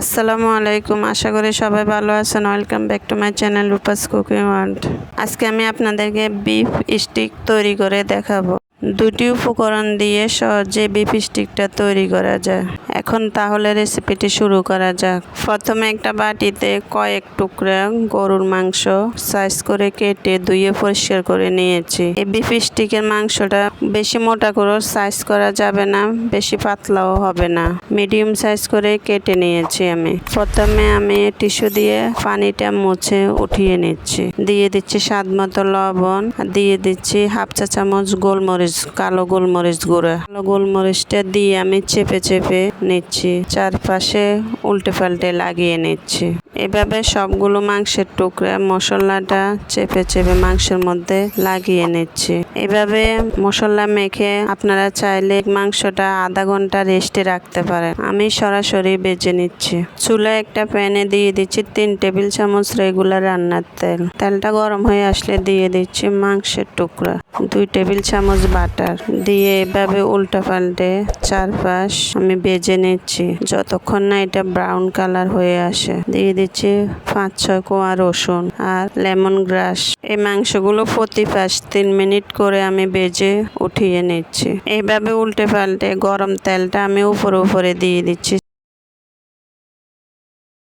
আসসালামু আলাইকুম। আশা করি সবাই ভালো আছেন। Welcome back to my channel Rupa's cooking world আজকে আমি আপনাদেরকে বিফ স্টিক তৈরি করে দেখাবো। দুটি উপকরণ দিয়ে সহজে বিফ স্টিকটা তৈরি করা যায়। এখন তাহলে রেসিপিটি শুরু করা যাক। প্রথমে একটা বাটিতে কয়েক টুকরা গরুর মাংস সাইজ করে কেটে ধুয়ে পরিষ্কার করে নিয়েছি। এই বিফ স্টিকের মাংসটা বেশি মোটা করে সাইজ করা যাবে না, বেশি পাতলাও হবে না। মিডিয়াম সাইজ করে কেটে নিয়েছি আমি। প্রথমে আমি টিস্যু দিয়ে পানিটা মুছে উঠিয়ে নিচ্ছি। দিয়ে দিচ্ছি স্বাদ মতো লবণ দিয়ে দিচ্ছি হাফ চা চামচ গোলমরিচ কালো গোলমরিচ গুঁড়া। কালো গোলমরিচটা দিয়ে আমি চেপে চেপে নিচ্ছি। চারপাশে উল্টে পাল্টে লাগিয়ে নিচ্ছি। এভাবে সবগুলো মাংসের টুকরা মশলাটা চেপে চেপে মাংসের মধ্যে লাগিয়ে নিচ্ছি। এভাবে মশলা মেখে আপনারা চাইলে মাংসটা আধা ঘণ্টা রেস্টে রাখতে পারেন। আমি সরাসরি বেজে নিচ্ছি। চুলায় একটা প্যানে দিয়ে দিচ্ছি তিন টেবিল চামচ রেগুলার রান্নার তেল। তেলটা গরম হয়ে আসলে দিয়ে দিচ্ছি মাংসের টুকরা। দুই টেবিল চামচ বাটার। দিয়ে এভাবে উল্টা পাল্টে চারপাশ আমি বেজে নিচ্ছি। যতক্ষণ না এটা ব্রাউন কালার হয়ে আসে। দিয়ে দিচ্ছি পাঁচ, ছয় কোয়া রসুন আর লেমন গ্রাস। এই মাংসগুলো প্রতি পাশ তিন মিনিট করে আমি বেজে উঠিয়ে নিচ্ছি। এইভাবে উল্টে পাল্টে গরম তেলটা আমি উপরে উপরে দিয়ে দিচ্ছি।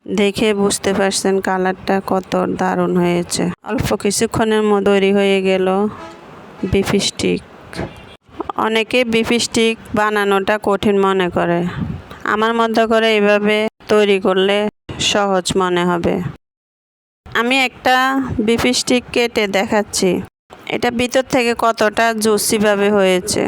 দেখে বুঝতে পারছেন কালারটা কত দারুণ হয়েছে। অল্প কিছুক্ষণের মধ্যে তৈরি হয়ে গেল বিফ স্টিক অনেকে বিফ স্টিক বানানোটা কঠিন মনে করে। আমার মধ্যে করে এভাবে তৈরি করলে সহজ মনে হবে। আমি একটা বিফ স্টিক কেটে দেখাচ্ছি। এটা ভিতর থেকে কতটা জুসিভাবে হয়েছে।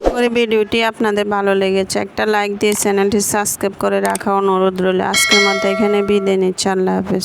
করে ভিডিওটি আপনাদের ভালো লেগেছে, একটা লাইক দিয়ে চ্যানেলটি সাবস্ক্রাইব করে রাখা অনুরোধ রইল। আজকের মধ্যে এখানে বিদায় নিচ্ছি, আল্লাহ হাফেজ।